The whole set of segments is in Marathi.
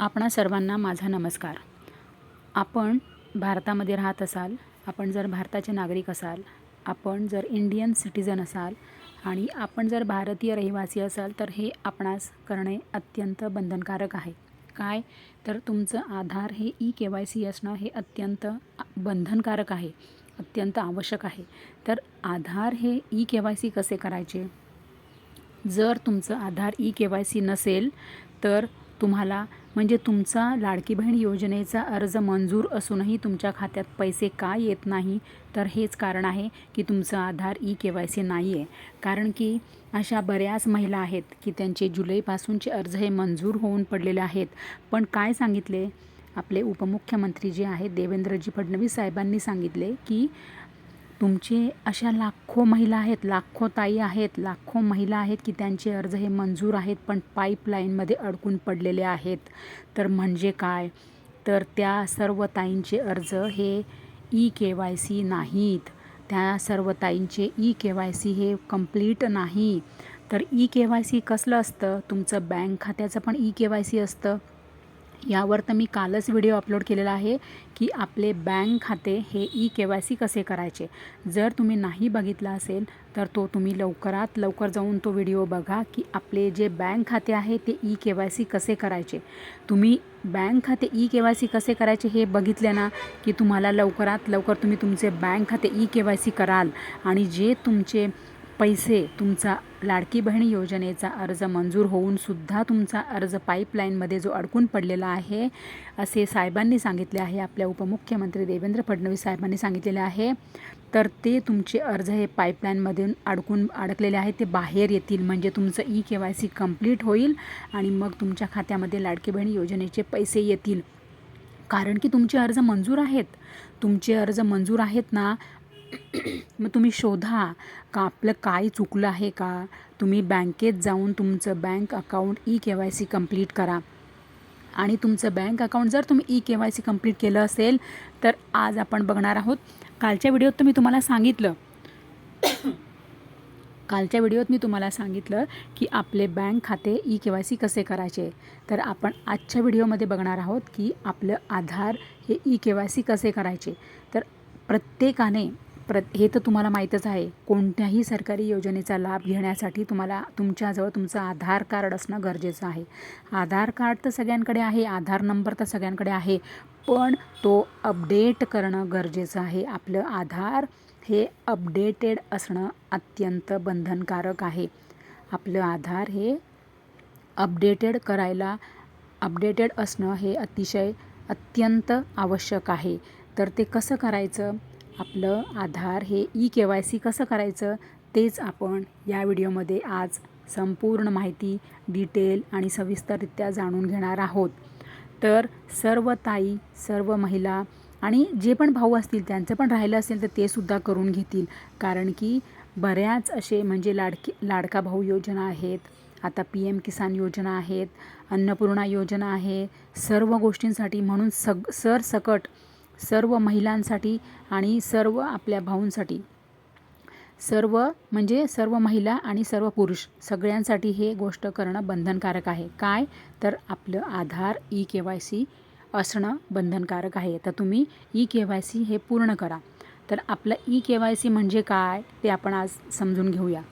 आपणा सर्वांना माझा नमस्कार. आपण भारतामध्ये राहत असाल आपण जर भारताचे नागरिक असाल आपण जर इंडियन सिटिझन असाल आणि आपण जर भारतीय रहिवासी असाल तर हे आपणास करणे अत्यंत बंधनकारक आहे. काय? तर तुमचं आधार हे ई के वाय सी असणं हे अत्यंत बंधनकारक आहे अत्यंत आवश्यक आहे. तर आधार हे ई के वाय सी कसे करायचे? जर तुमचं Aadhaar e K Y C नसेल तर तुम्हाला म्हणजे तुमचा लाडकी बहीण योजनेचा अर्ज मंजूर असूनही तुमच्या खात्यात पैसे का येत नाही? तर हेच कारण आहे की तुमचं Aadhaar e K Y C नाही आहे कारण की अशा बऱ्याच महिला आहेत की त्यांचे जुलैपासूनचे अर्ज हे मंजूर होऊन पडलेले आहेत. पण काय सांगितले? आपले उपमुख्यमंत्री जे आहेत देवेंद्रजी फडणवीस साहेबांनी सांगितले की तुमचे अशा लाखो महिला आहेत लाखो ताई आहेत लाखो महिला आहेत की त्यांचे अर्ज हे मंजूर आहेत पण पाईपलाईनमध्ये अडकून पडलेले आहेत. तर म्हणजे काय? तर त्या सर्व ताईंचे अर्ज हे ई के वाय सी नाहीत. त्या सर्व ताईंचे ई के वाय सी हे कंप्लीट नाही. तर ई के वाय सी कसलं असतं? तुमचं बँक खात्याचं पण ई के वाय सी असतं? यावर तर मी कालच व्हिडिओ अपलोड केलेला आहे की आपले बँक खाते हे ई के वाय सी कसे करायचे. जर तुम्ही नाही बघितला असेल तर तो तुम्ही लवकरात लवकर जाऊन तो व्हिडिओ बघा की आपले जे बँक खाते आहे ते ई के वाय सी कसे करायचे. तुम्ही बँक खाते ई के वाय सी कसे करायचे हे बघितले ना की तुम्हाला लवकरात लवकर तुम्ही तुमचे बँक खाते ई के वाय सी कराल. आणि जे तुमचे पैसे तुमचा लाडकी बहीण योजनेचा अर्ज मंजूर होऊन सुद्धा तुमचा अर्ज पाईपलाईनमध्ये जो अडकून पडलेला आहे असे साहेबांनी सांगितले आहे. आपल्या उपमुख्यमंत्री देवेंद्र फडणवीस साहेबांनी सांगितलेले आहे. तर ते तुमचे अर्ज हे पाईपलाईनमधून अडकून अडकलेले आहेत. ते बाहेर येतील. म्हणजे तुमचं e K Y C complete होईल आणि मग तुमच्या खात्यामध्ये लाडकी बहीण योजनेचे पैसे येतील. कारण की तुमचे अर्ज मंजूर आहेत. तुमचे अर्ज मंजूर आहेत ना मग तुम्ही शोधा का आपलं काय चुकलं आहे का? तुम्ही बँकेत जाऊन तुमचं bank account e K Y C complete करा. आणि तुमचं बँक अकाउंट जर तुम्ही e K Y C complete केलं असेल तर आज आपण बघणार आहोत. कालच्या व्हिडिओत तर मी तुम्हाला सांगितलं. कालच्या व्हिडिओत मी तुम्हाला सांगितलं की आपले बँक खाते ई के वाय सी कसे करायचे. तर आपण आजच्या व्हिडिओमध्ये बघणार आहोत की आपलं आधार हे ई के वाय सी कसे करायचे. तर प्रत्येकाने प्र हे तर तुम्हाला माहीतच आहे. कोणत्याही सरकारी योजनेचा लाभ घेण्यासाठी तुम्हाला तुमच्याजवळ तुमचं आधार कार्ड असणं गरजेचं आहे. आधार कार्ड तर सगळ्यांकडे आहे आधार नंबर तर सगळ्यांकडे आहे पण तो अपडेट करणं गरजेचं आहे. आपलं आधार हे अपडेटेड असणं अत्यंत बंधनकारक आहे. आपलं आधार हे अपडेटेड करायला अपडेटेड असणं हे अतिशय अत्यंत आवश्यक आहे. तर ते कसं करायचं? आपलं आधार हे ई के वाय सी कसं करायचं तेच आपण या व्हिडिओमध्ये आज संपूर्ण माहिती डिटेल आणि सविस्तररित्या जाणून घेणार आहोत. तर सर्व ताई सर्व महिला आणि जे पण भाऊ असतील त्यांचं पण राहिलं असेल तर ते सुद्धा करून घेतील. कारण की बऱ्याच असे म्हणजे लाडकी लाडका भाऊ योजना आहेत आता पी एम किसान योजना आहेत अन्नपूर्णा योजना आहे सर्व गोष्टींसाठी म्हणून सग सरसकट सर्व महिलांसाठी आणि सर्व आपल्या भाऊंसाठी. सर्व म्हणजे सर्व महिला आणि सर्व पुरुष सगळ्यांसाठी हे गोष्ट करणं बंधनकारक आहे. काय? तर आपलं Aadhaar e K Y C असणं बंधनकारक आहे. तर तुम्ही ई के वाय सी हे पूर्ण करा. तर आपलं ई के वाय सी म्हणजे काय? ते आपण आज समजून घेऊया.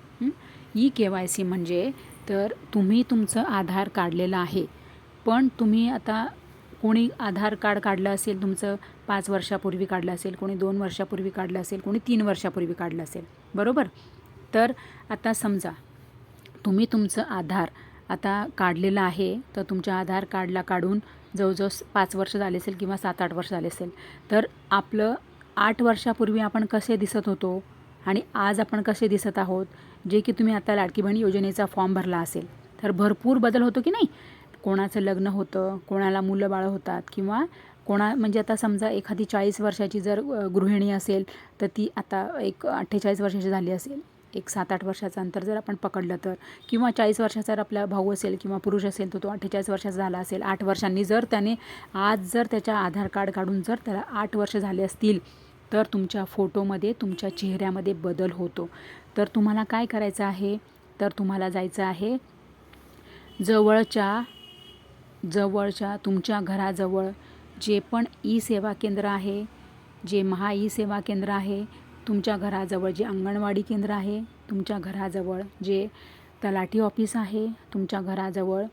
ई के वाय सी म्हणजे तर तुम्ही तुमचं आधार काढलेलं आहे. पण तुम्ही आता कोणी आधार कार्ड काढलं असेल तुमचं पाच वर्षापूर्वी काढलं असेल कोणी दोन वर्षापूर्वी काढलं असेल कोणी तीन वर्षापूर्वी काढलं असेल बरोबर? तर आता समजा तुम्ही तुमचं आधार आता काढलेलं आहे तर तुमच्या आधार कार्डला काढून जवळजवळ पाच वर्ष झाले असेल किंवा सात आठ वर्ष झाले असेल तर आपलं आठ वर्षापूर्वी आपण कसे दिसत होतो? आणि आज आपण कसे दिसत आहोत? जे की तुम्ही आता लाडकी बहीण योजनेचा फॉर्म भरला असेल तर भरपूर बदल होतो की नाही? कोणाचं लग्न होतं कोणाला मुलं बाळं होतात किंवा कोणा म्हणजे आता समजा एखादी चाळीस वर्षाची जर गृहिणी असेल तर ती आता एक अठ्ठेचाळीस वर्षाची झाली असेल एक सात आठ वर्षाचं अंतर जर आपण पकडलं तर. किंवा चाळीस वर्षाचा जर आपला भाऊ असेल किंवा पुरुष असेल तर तो अठ्ठेचाळीस वर्षाचा झाला असेल आठ वर्षांनी जर त्याने आज जर त्याच्या आधार कार्ड काढून जर त्याला आठ वर्ष झाले असतील तर तुमच्या फोटोमध्ये तुमच्या चेहऱ्यामध्ये बदल होतो. तर तुम्हाला काय करायचं आहे? तर तुम्हाला जायचं आहे जवळच्या जवळच्या तुमच्या घराजवळ जे पण ई सेवा केंद्र आहे जे महा ई सेवा केंद्र आहे तुमच्या घराजवळ जे अंगणवाडी केंद्र आहे तुमच्या घराजवळ जे तलाठी ऑफिस आहे तुमच्या घराजवळ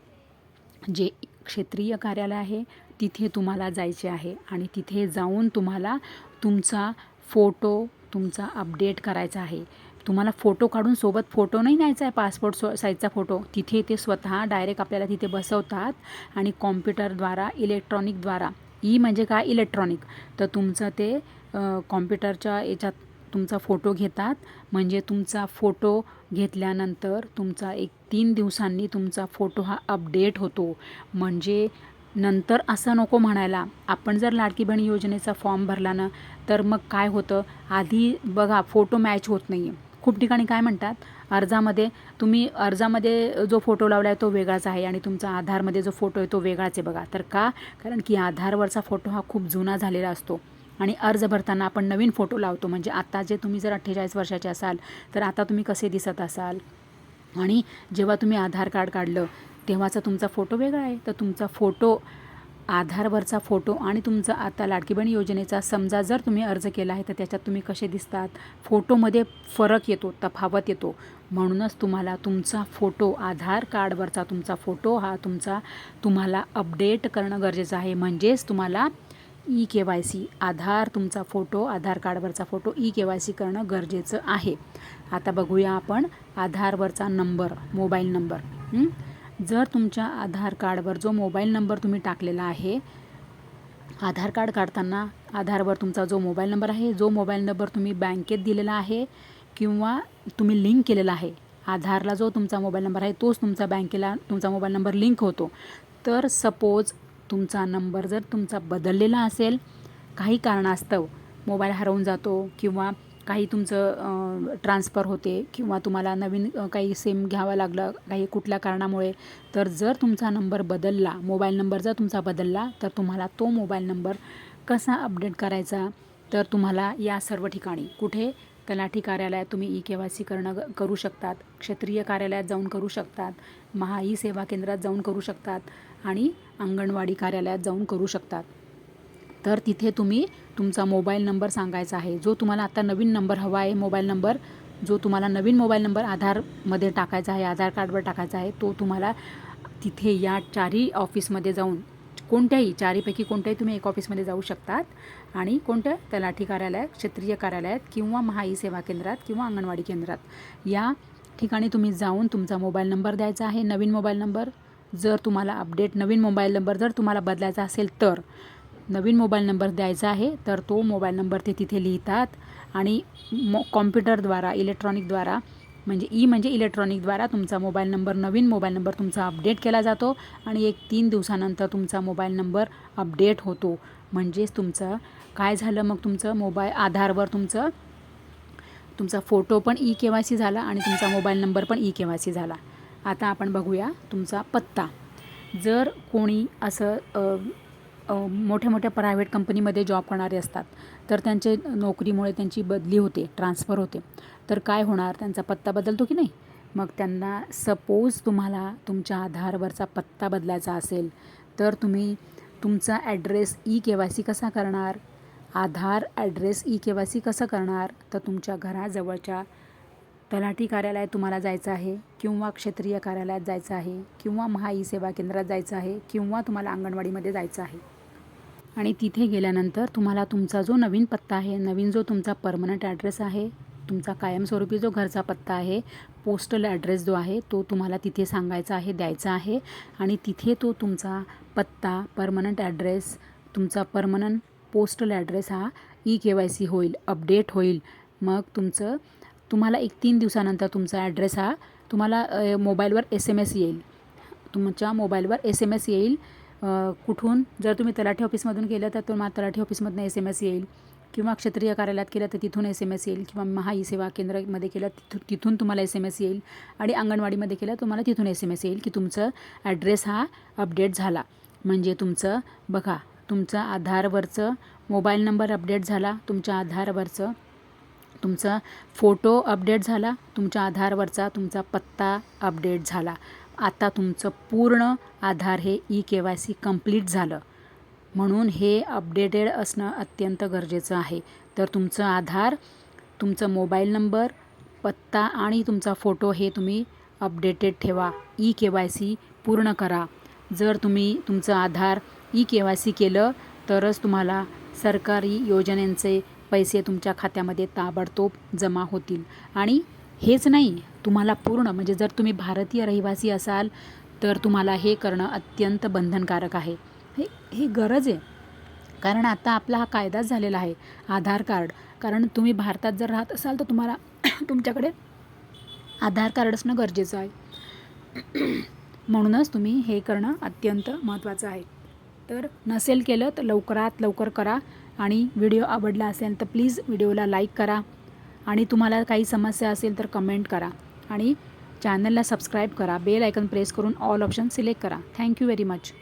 जे क्षेत्रीय कार्यालय आहे तिथे तुम्हाला जायचे आहे आणि तिथे जाऊन तुम्हाला तुमचा फोटो तुमचा अपडेट करायचा आहे. तुम्हाला फोटो काढून सोबत फोटो नाही न्यायचा आहे पासपोर्ट सो साईजचा फोटो. तिथे ते स्वतः डायरेक्ट आपल्याला तिथे बसवतात आणि कॉम्प्युटरद्वारा इलेक्ट्रॉनिकद्वारा ई म्हणजे काय? इलेक्ट्रॉनिक तर तुमचं ते कॉम्प्युटरच्या याच्यात तुमचा फोटो घेतात. म्हणजे तुमचा फोटो घेतल्यानंतर तुमचा एक तीन दिवसांनी तुमचा फोटो हा अपडेट होतो. म्हणजे नंतर असं नको म्हणायला. आपण जर लाडकी बहीण योजनेचा फॉर्म भरला ना तर मग काय होतं? आधी बघा फोटो मॅच होत नाही आहे खूप ठिकाणी काय म्हणतात अर्जामध्ये तुम्ही अर्जामध्ये जो फोटो लावला आहे तो वेगळाच आहे आणि तुमचा आधारमध्ये जो फोटो आहे तो वेगळाच आहे बघा. तर का? कारण की आधारवरचा फोटो हा खूप जुना झालेला असतो आणि अर्ज भरताना आपण नवीन फोटो लावतो. म्हणजे आता जे तुम्ही जर अठ्ठेचाळीस वर्षाचे असाल तर आता तुम्ही कसे दिसत असाल? आणि जेव्हा तुम्ही आधार कार्ड काढलं तेव्हाचा तुमचा फोटो वेगळा आहे. तर तुमचा फोटो आधारवरचा फोटो आणि तुमचा आता लाडकी बहीण योजनेचा समजा जर तुम्ही अर्ज केला आहे तर त्याच्यात तुम्ही कसे दिसतात? फोटोमध्ये फरक येतो तफावत येतो. म्हणूनच तुम्हाला तुमचा फोटो आधार कार्डवरचा तुमचा फोटो हा तुमचा तुम्हाला अपडेट करणं गरजेचं आहे. म्हणजेच तुम्हाला e K Y C Aadhaar तुमचा photo Aadhaar कार्डवरचा photo e K Y C करणं गरजेचं आहे. आता बघूया आपण आधारवरचा नंबर मोबाईल नंबर. जर तुमच्या आधार कार्डवर जो मोबाईल नंबर तुम्ही टाकलेला आहे आधार कार्ड काढताना आधारवर तुमचा जो मोबाईल नंबर आहे जो मोबाईल नंबर तुम्ही बँकेत दिलेला आहे किंवा तुम्ही लिंक केलेला आहे आधारला जो तुमचा मोबाईल नंबर आहे तोच तुमचा बँकेला तुमचा मोबाईल नंबर लिंक होतो. तर सपोज तुमचा नंबर जर तुमचा बदललेला असेल काही कारणास्तव मोबाईल हरवून जातो किंवा काही तुमचं ट्रान्सफर होते किंवा तुम्हाला नवीन काही सिम घ्यावं लागलं काही कुठल्या कारणामुळे तर जर तुमचा नंबर बदलला मोबाईल नंबर जर तुमचा बदलला तर तुम्हाला तो मोबाईल नंबर कसा अपडेट करायचा? तर तुम्हाला या सर्व ठिकाणी कुठे? तलाठी कार्यालयात तुम्ही ई के वाय सी करणं ग- करू शकतात. क्षेत्रीय कार्यालयात जाऊन करू शकतात. महा ई सेवा केंद्रात जाऊन करू शकतात. आणि अंगणवाडी कार्यालयात जाऊन करू शकतात. तर तिथे तुम्ही तुमचा मोबाईल नंबर सांगायचा आहे. जो तुम्हाला आता नवीन नंबर हवा आहे मोबाईल नंबर जो तुम्हाला नवीन मोबाईल नंबर आधारमध्ये टाकायचा आहे आधार कार्डवर टाकायचा आहे तो तुम्हाला तिथे या चारही ऑफिसमध्ये जाऊन कोणत्याही चारीपैकी कोणत्याही तुम्ही एक ऑफिसमध्ये जाऊ शकतात आणि कोणत्या तलाठी कार्यालयात क्षेत्रीय कार्यालयात किंवा महाई सेवा केंद्रात किंवा अंगणवाडी केंद्रात. या ठिकाणी तुम्ही जाऊन तुमचा मोबाईल नंबर द्यायचा आहे नवीन मोबाईल नंबर. जर तुम्हाला अपडेट नवीन मोबाईल नंबर जर तुम्हाला बदलायचा असेल तर नवीन मोबाईल नंबर द्यायचा आहे तर तो मोबाईल नंबर ते तिथे लिहितात आणि मो कॉम्प्युटरद्वारा इलेक्ट्रॉनिकद्वारा म्हणजे ई म्हणजे इलेक्ट्रॉनिकद्वारा तुमचा मोबाईल नंबर नवीन मोबाईल नंबर तुमचा अपडेट केला जातो आणि एक तीन दिवसानंतर तुमचा मोबाईल नंबर अपडेट होतो. म्हणजेच तुमचं काय झालं? मग तुमचं मोबाईल आधारवर तुमचं तुमचा फोटो पण ई के वाय सी झाला आणि तुमचा मोबाईल नंबर पण ई के वाय सी झाला. आता आपण बघूया तुमचा पत्ता. जर कोणी असं मोठ्या मोठ्या प्रायव्हेट कंपनीमध्ये जॉब करणारे असतात. तर त्यांचे नोकरीमुळे त्यांची बदली होते ट्रान्सफर होते. तर काय होणार? त्यांचा पत्ता बदलतो की नाही? मग त्यांना सपोज तुम्हाला तुमच्या आधारवरचा पत्ता बदलायचा असेल तर तुम्ही तुमचा address e K Y C कसा करणार? Aadhaar address e K Y C कसं करणार? तर तुमच्या घराजवळच्या तलाठी कार्यालयात तुम्हाला जायचं आहे किंवा क्षेत्रीय कार्यालयात जायचं आहे किंवा महा ई सेवा केंद्रात जायचं आहे किंवा तुम्हाला अंगणवाडीमध्ये जायचं आहे. आणि तिथे गेल्यानंतर तुम्हाला तुमचा जो नवीन पत्ता आहे नवीन जो तुमचा परमनंट ॲड्रेस आहे तुमचा कायमस्वरूपी जो घरचा पत्ता आहे पोस्टल ॲड्रेस जो आहे तो तुम्हाला तिथे सांगायचा आहे द्यायचा आहे. आणि तिथे तो तुमचा पत्ता परमनंट ॲड्रेस तुमचा परमनंट पोस्टल ॲड्रेस हा ई के वाय सी होईल अपडेट होईल. मग तुमचं तुम्हाला एक तीन दिवसानंतर तुमचा ॲड्रेस हा तुम्हाला मोबाईलवर एस एम एस येईल. तुमच्या मोबाईलवर एस एम एस येईल. कुठून जर तुम्ही तलाठी ऑफिसमधून केलं तर तुम्हाला तलाठी ऑफिसमधून एस एम एस येईल. किंवा क्षेत्रीय कार्यालयात केलं तर तिथून एस एम एस येईल. किंवा महा ई सेवा केंद्रामध्ये केलं तिथून तिथून तुम्हाला एस एम एस येईल. आणि अंगणवाडीमध्ये केलं तुम्हाला तिथून एस एम एस येईल की तुमचं ॲड्रेस हा अपडेट झाला. म्हणजे तुमचं बघा तुमचं आधारवरचं मोबाईल नंबर अपडेट झाला. तुमच्या आधारवरचं तुमचा फोटो अपडेट झाला. तुमच्या आधारवरचा तुमचा पत्ता अपडेट झाला. आता तुमचं पूर्ण आधार हे e K Y C complete झालं. म्हणून हे अपडेटेड असणं अत्यंत गरजेचं आहे. तर तुमचं आधार तुमचं मोबाईल नंबर पत्ता आणि तुमचा फोटो हे तुम्ही अपडेटेड ठेवा. ई के वाय सी पूर्ण करा. जर तुम्ही तुमचं Aadhaar e K Y C केलं तरच तुम्हाला सरकारी योजनांचे पैसे तुमच्या खात्यामध्ये ताबडतोब जमा होतील. आणि हेच नाही तुम्हाला पूर्ण म्हणजे जर तुम्ही भारतीय रहिवासी असाल तर तुम्हाला हे करणं अत्यंत बंधनकारक आहे. हे ही गरज आहे. कारण आता आपला हा कायदाच झालेला आहे आधार कार्ड. कारण तुम्ही भारतात जर राहत असाल तर तुम्हाला तुमच्याकडे आधार कार्ड असणं गरजेचं आहे. म्हणूनच तुम्ही हे करणं अत्यंत महत्त्वाचं आहे. तर नसेल केलं तर लवकरात लवकर करा. आणि व्हिडिओ आवडला असेल तर प्लीज व्हिडिओला लाईक करा. आणि तुम्हाला काही समस्या असेल तर कमेंट करा. आणि चॅनलला सबस्क्राईब करा बेल आयकन प्रेस करून ऑल ऑप्शन सिलेक्ट करा. Thank you very much